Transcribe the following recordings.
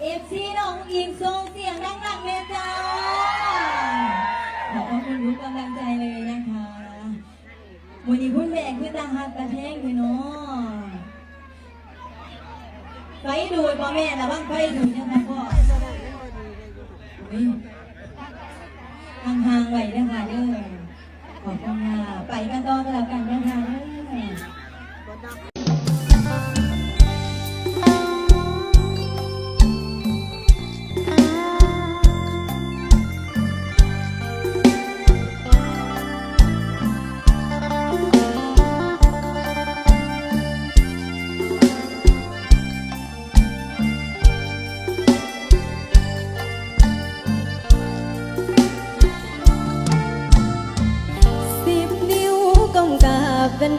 เอฟซีน้องอิงส่งเสียงดังๆเลยจ้าขอบคุณทุกกำลังใจเลยนะคะวันนี้พุ่นแบกขึ้นตาหักตาแพงเลยเนาะไฟดูดพ่อแม่ระวังไฟดูดนะคะพ่อห่างๆไว้นะคะเด้อขอบคุณค่ะไปกันต่อกันแล้วกันนะคะ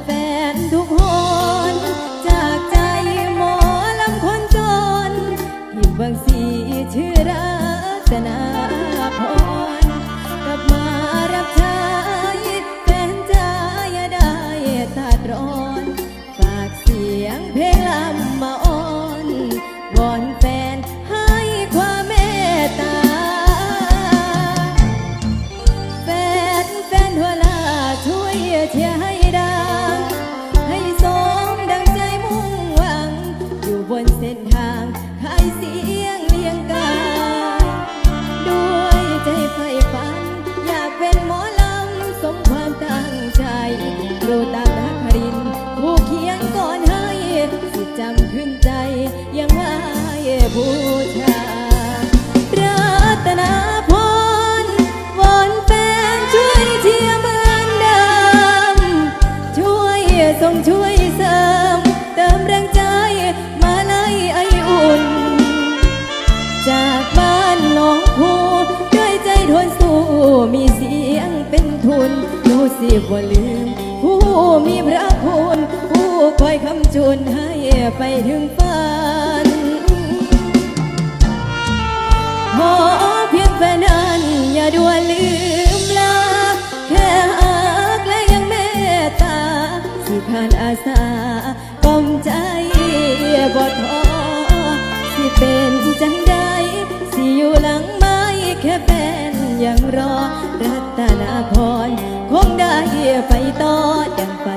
แฟนๆทุกคนจาก สิจำขึ้นใจยังไหว้บูชารัตนาพรวอนแฟนช่วยเชียร์เมือนเดิมช่วยส่งช่วยเสริม เติมแรงใจมาไล่ไออุ่น จากบ้านหนองพูด้วยใจทนสู้มีเสียงเป็นทุนรู้สิว่าลืมผู้มีพระคุณ คอยคำจุนให้ไปถึงฝันขอเพียงแค่นั้น อย่าด่วนลืมลา แค่หักและยังเมตตา สิผ่านอาสากล่อมใจบ่ท้อสิเป็นจังใดสิอยู่หลังไม้แค่แฟนยังรอ รัตนาพร คงได้ไปต่อดังฝัน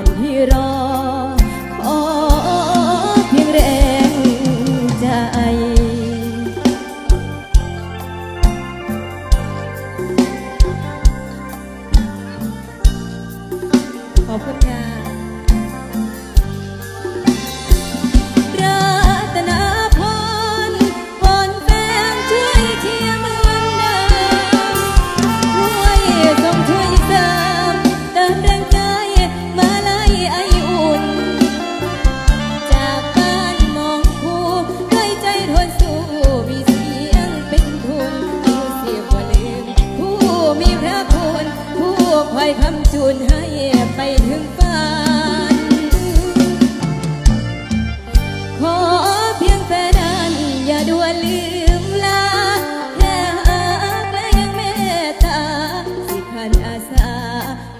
อาสา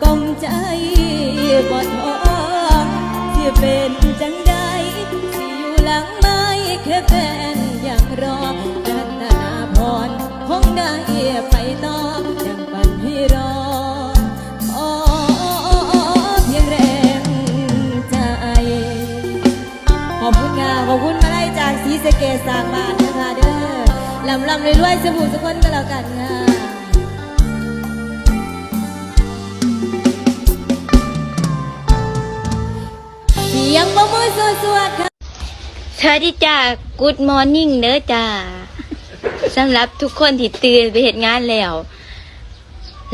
กอมใจบ่ท้อสิเป็นจังใดสิอยู่หลังไม้แค่แฟนยังรอรัตนาพรคงได้ไปต่อดังฝันที่รอขอเพียงแรงใจขอบคุณค่ะขอบคุณมาไล่จากสีสเกตสางบ้านนะคะเด้อลำลำรวยๆสบู่ทุกคนก็แล้วกันค่ะ ยงบ่มือสวดๆค่ะสวัสดีจ้า Good Morning เด้อจ้าสำหรับทุกคนที่ตื่นไปเหตุงานแล้ว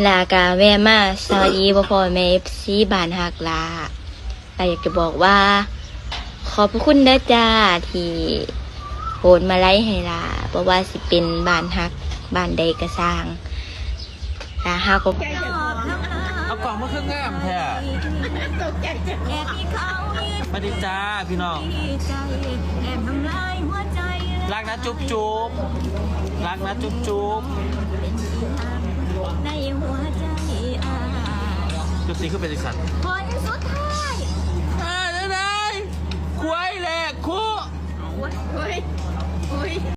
ลากาแม่มาสวัสดีพ่อพ่อแม่ซีบานหักลาแต่อยากจะบอกว่า ขอบพระคุณเด้อจ้าที่โหนมาไล่ให้ลาเพราะว่าสิเป็นบานหักบานใดกระสร้างลาหักก็เอาก ล่องมาเครื่องงามแท้ตกใจแอบมีเขายืนสวัสดีจ้าพี่น้องใจแอบทำลายหัวใจรักนะจุ๊บจุ๊บรักนะจุ๊บจุ๊บในหัวใจอาจุดสีคือเป็นสิสันผลสุดท้ายอ่าได้ได้คุยแหลกคู่โอ้ยโอ้ยโอ้ย